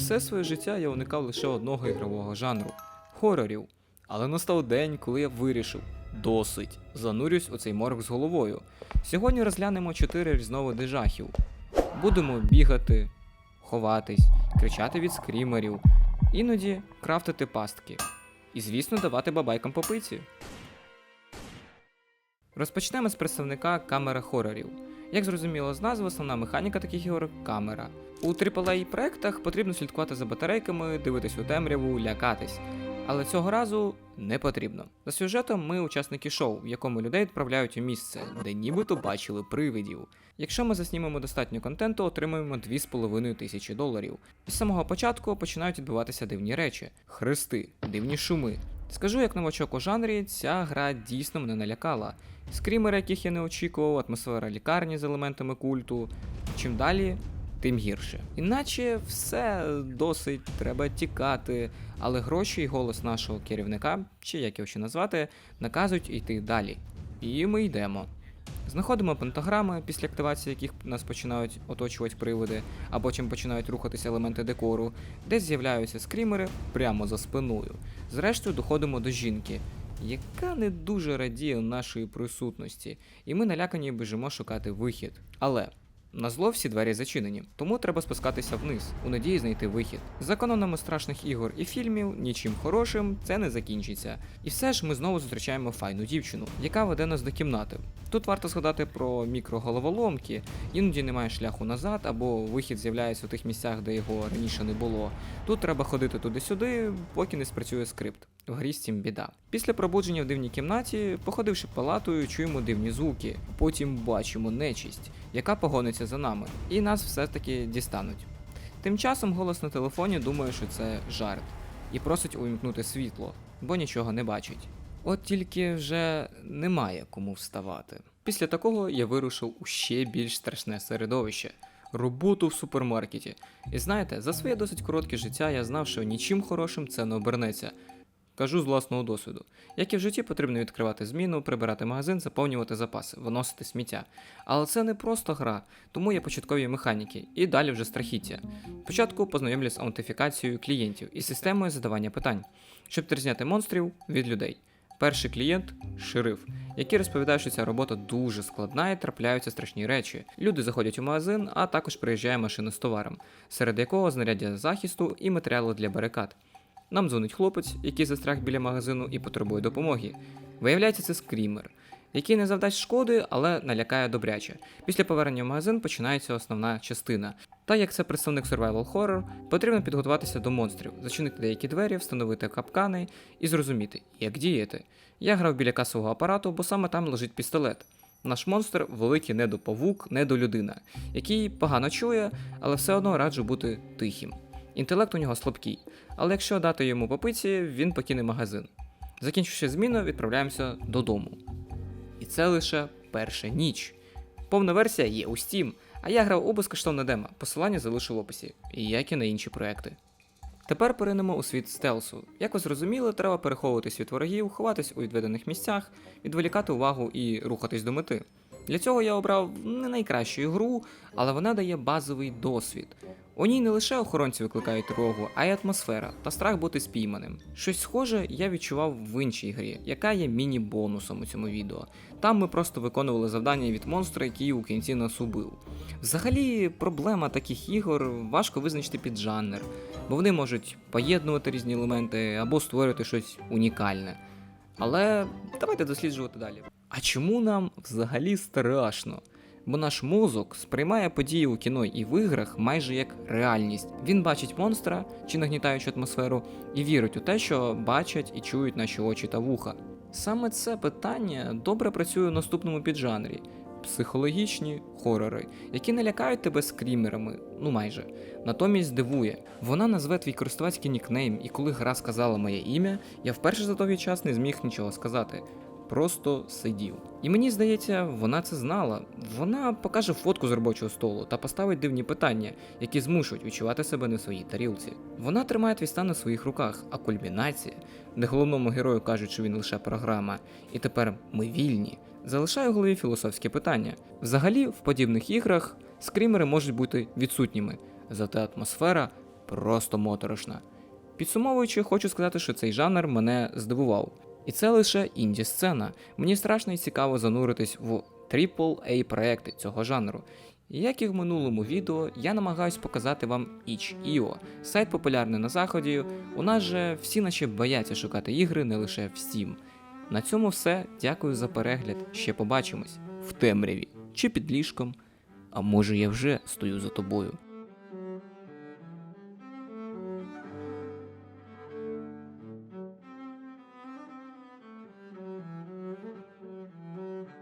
Все своє життя я уникав лише одного ігрового жанру хорорів. Але настав день, коли я вирішив досить, занурюсь у цей морок з головою. Сьогодні розглянемо чотири різновиди жахів. Будемо бігати, ховатись, кричати від скрімерів, іноді крафтити пастки. І, звісно, давати бабайкам по пиці. Розпочнемо з представника камера хорорів. Як зрозуміло з назви, основна механіка таких ігор камера. У AAA проектах потрібно слідкувати за батарейками, дивитись у темряву, лякатись. Але цього разу не потрібно. За сюжетом ми учасники шоу, в якому людей відправляють у місце, де нібито бачили привидів. Якщо ми заснімемо достатньо контенту, отримаємо 2,5 тисячі доларів. З самого початку починають відбуватися дивні речі: хрести, дивні шуми. Скажу як новачок у жанрі, ця гра дійсно мене налякала. Скрімери, яких я не очікував, атмосфера лікарні з елементами культу. Чим далі, тим гірше. Іначе все досить, треба тікати, але гроші і голос нашого керівника, чи як його ще назвати, наказують йти далі. І ми йдемо. Знаходимо пентаграми, після активації яких нас починають оточувати приводи, а потім починають рухатися елементи декору, де з'являються скрімери прямо за спиною. Зрештою, доходимо до жінки, яка не дуже радіє нашої присутності, і ми налякані біжимо шукати вихід. Але на зло всі двері зачинені, тому треба спускатися вниз, у надії знайти вихід. За канонами страшних ігор і фільмів, нічим хорошим це не закінчиться. І все ж ми знову зустрічаємо файну дівчину, яка веде нас до кімнати. Тут варто згадати про мікроголоволомки, іноді немає шляху назад, або вихід з'являється у тих місцях, де його раніше не було. Тут треба ходити туди-сюди, поки не спрацює скрипт. В грі з цим біда. Після пробудження в дивній кімнаті, походивши палатою, чуємо дивні звуки, потім бачимо нечисть, яка погониться за нами, і нас все-таки дістануть. Тим часом голос на телефоні думає, що це жарт, і просить увімкнути світло, бо нічого не бачить. От тільки вже немає кому вставати. Після такого я вирушив у ще більш страшне середовище роботу в супермаркеті. І знаєте, за своє досить коротке життя я знав, що нічим хорошим це не обернеться. Кажу з власного досвіду. Як і в житті, потрібно відкривати зміну, прибирати магазин, заповнювати запаси, виносити сміття. Але це не просто гра, тому є початкові механіки, і далі вже страхіття. Спочатку познайомлюсь з аутентифікацією клієнтів і системою задавання питань, щоб відрізняти монстрів від людей. Перший клієнт шериф, який розповідає, що ця робота дуже складна і трапляються страшні речі. Люди заходять у магазин, а також приїжджає машина з товаром, серед якого знаряддя захисту і матеріали для барикад. Нам дзвонить хлопець, який застряг біля магазину і потребує допомоги. Виявляється, це скрімер, який не завдасть шкоди, але налякає добряче. Після повернення в магазин починається основна частина. Та як це представник survival horror, потрібно підготуватися до монстрів, зачинити деякі двері, встановити капкани і зрозуміти, як діяти. Я грав біля касового апарату, бо саме там лежить пістолет. Наш монстр великий недопавук, недолюдина, який погано чує, але все одно раджу бути тихим. Інтелект у нього слабкий, але якщо дати йому попиці, він покине магазин. Закінчивши зміну, відправляємося додому. І це лише перша ніч. Повна версія є у Steam, а я грав у безкоштовне демо, посилання залишу в описі, як і на інші проекти. Тепер поринемо у світ стелсу. Як ви зрозуміли, треба переховуватись від ворогів, ховатись у відведених місцях, відволікати увагу і рухатись до мети. Для цього я обрав не найкращу ігру, але вона дає базовий досвід. У ній не лише охоронці викликають тривогу, а й атмосфера та страх бути спійманим. Щось схоже я відчував в іншій грі, яка є міні-бонусом у цьому відео. Там ми просто виконували завдання від монстра, який у кінці нас убив. Взагалі, проблема таких ігор важко визначити під жанр, бо вони можуть поєднувати різні елементи або створювати щось унікальне. Але давайте досліджувати далі. А чому нам взагалі страшно? Бо наш мозок сприймає події у кіно і в іграх майже як реальність. Він бачить монстра чи нагнітаючу атмосферу і вірить у те, що бачать і чують наші очі та вуха. Саме це питання добре працює у наступному піджанрі психологічні хорори, які не лякають тебе скрімерами, ну майже. Натомість дивує. Вона назве твій користувацький нікнейм, і коли гра сказала моє ім'я, я вперше за довгий час не зміг нічого сказати. Просто сидів. І мені здається, вона це знала. Вона покаже фотку з робочого столу та поставить дивні питання, які змушують відчувати себе не в своїй тарілці. Вона тримає твій стан у своїх руках, а кульмінація, де головному герою кажуть, що він лише програма, і тепер ми вільні, залишає в голові філософське питання. Взагалі, в подібних іграх скрімери можуть бути відсутніми, зате атмосфера просто моторошна. Підсумовуючи, хочу сказати, що цей жанр мене здивував. І це лише інді-сцена. Мені страшно і цікаво зануритись в aaa проекти цього жанру. Як і в минулому відео, я намагаюсь показати вам itch.io, сайт популярний на заході. У нас же всі наче бояться шукати ігри не лише в Steam. На цьому все. Дякую за перегляд. Ще побачимось в темряві чи під ліжком. А може я вже стою за тобою.